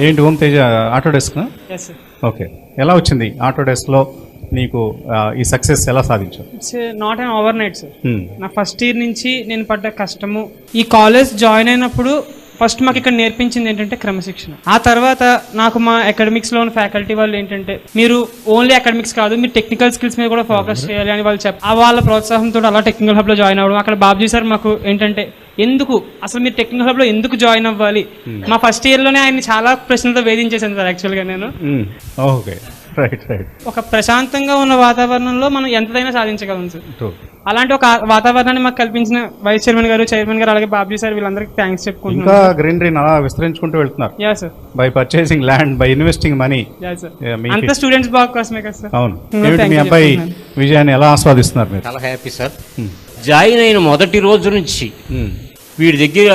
ఏంటి Om Teja auto desk? Okay. ఎలా వచ్చింది ఆటో డెస్క్లో నీకు ఆ, ఈ సక్సెస్ ఎలా సాధించావు? Not an overnight sir. నా ఫస్ట్ ఇయర్ నుంచి నేను పడ్డ కష్టము ఈ కాలేజ్ జాయిన్ అయినప్పుడు ఫస్ట్ మాకు ఇక్కడ నేర్పించింది ఏంటంటే క్రమశిక్షణ. ఆ తర్వాత నాకు మా అకాడమిక్స్లో ఉన్న ఫ్యాకల్టీ వాళ్ళు ఏంటంటే మీరు ఓన్లీ అకాడమిక్స్ కాదు మీరు టెక్నికల్ స్కిల్స్ మీద కూడా ఫోకస్ చేయాలి అని వాళ్ళు చెప్ప ఆ వాళ్ళ ప్రోత్సాహంతో అలా టెక్నికల్ హబ్లో జాయిన్ అవ్వడం. అక్కడ బాబ్జీ సార్ మాకు ఏంటంటే ఎందుకు అసలు మీరు టెక్నికల్ హబ్లో ఎందుకు జాయిన్ అవ్వాలి? మా ఫస్ట్ ఇయర్లోనే ఆయన చాలా ప్రశ్నలతో వేధించేసాను సార్ యాక్చువల్గా నేను. ఓకే. రైట్ రైట్ ఒక ప్రశాంతంగా ఉన్న వాతావరణంలో మనం ఎంతైనా సాధించగలం సార్. అలాంటి ఒక వాతావరణాన్ని మాకు కల్పించిన వైస్ చైర్మన్ గారు చైర్మన్ గారు అలాగే బాబ్జీ సార్ వీళ్ళందరికీ థ్యాంక్స్ ఇంకా చెప్పుకుంటున్నాను గ్రీనరీని అలా విస్తరించుకుంటూ వెళ్తున్నారు. Yeah sir by purchasing land by investing money yeah sir మీకు అంత స్టూడెంట్స్ బాగా కోసమే కదా సార్. అవును. ఏమిటి మీ అబ్బాయి. విజయాన్ని ఎలా ఆస్వాదిస్తున్నారు మీరు? చాలా హ్యాపీ సార్ జాయిన్ అయిన మొదటి రోజు నుంచి మ్మ్. వీడి దగ్గర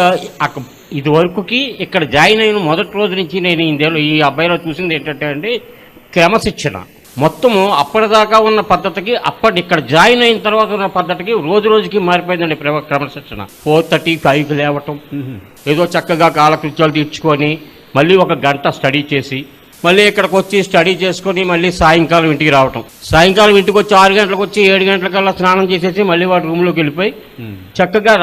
ఇది వరకుకి ఇక్కడ జాయిన్ అయిన మొదటి రోజు నుంచి నేను ఇందులో ఈ అబ్బాయిలో చూసింది ఏంటంటే అండి క్రమశిక్షణ. మొత్తము అప్పటిదాకా ఉన్న పద్ధతికి అప్పటి ఇక్కడ జాయిన్ అయిన తర్వాత ఉన్న పద్ధతికి రోజు రోజుకి మారిపోయిందండి క్రమశిక్షణ. ఫోర్ థర్టీ ఫైవ్కి లేవటం. ఏదో చక్కగా కాలకృత్యాలు తీర్చుకొని మళ్ళీ ఒక గంట స్టడీ చేసి మళ్ళీ ఇక్కడికి వచ్చి స్టడీ చేసుకొని మళ్ళీ సాయంకాలం ఇంటికి రావటం. సాయంకాలం ఇంటికి వచ్చి ఆరు గంటలకు వచ్చి ఏడు గంటలకల్లా స్నానం చేసేసి మళ్ళీ వాడు రూమ్లోకి వెళ్ళిపోయి చక్కగా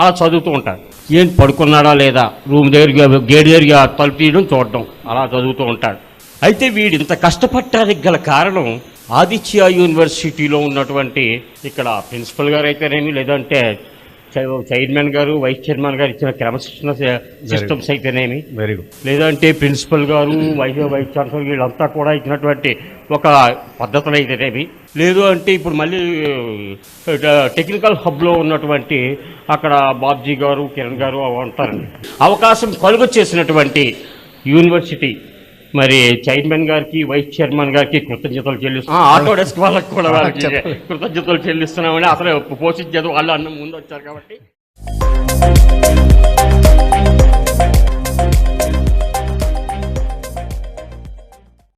అలా చదువుతూ ఉంటాడు. ఏం పడుకున్నాడా లేదా? రూమ్ దగ్గరికి గేట్ దగ్గరికి తలుపు తీయడం చూడడం అలా చదువుతూ ఉంటాడు. అయితే వీడు ఇంత కష్టపడటానికి గల కారణం ఆదిత్య యూనివర్సిటీలో ఉన్నటువంటి ఇక్కడ ప్రిన్సిపల్ గారు అయితేనేమి లేదంటే చైర్మన్ గారు వైస్ చైర్మన్ గారు ఇచ్చిన క్రమశిక్షణ సిస్టమ్స్ అయితేనేమి. వెరీ గుడ్ లేదంటే ప్రిన్సిపల్ గారు వైస్ వైస్ ఛాన్సలర్ వీళ్ళంతా కూడా ఇచ్చినటువంటి ఒక పద్ధతులు అయితేనేమి. లేదు అంటే ఇప్పుడు మళ్ళీ టెక్నికల్ హబ్లో ఉన్నటువంటి అక్కడ బాబ్జీ గారు కిరణ్ గారు అవి ఉంటారండి అవకాశం కలుగ చేసినటువంటి యూనివర్సిటీ మరి చైర్మన్ గారికి వైస్ చైర్మన్ గారికి కృతజ్ఞతలు చెల్లిస్తున్నాం ఆటో డెస్క్ వాళ్ళకి కూడా వాళ్ళకి కృతజ్ఞతలు చెల్లిస్తున్నామని అసలు పోషించేది వాళ్ళు అన్న ముందు వచ్చారు కాబట్టి.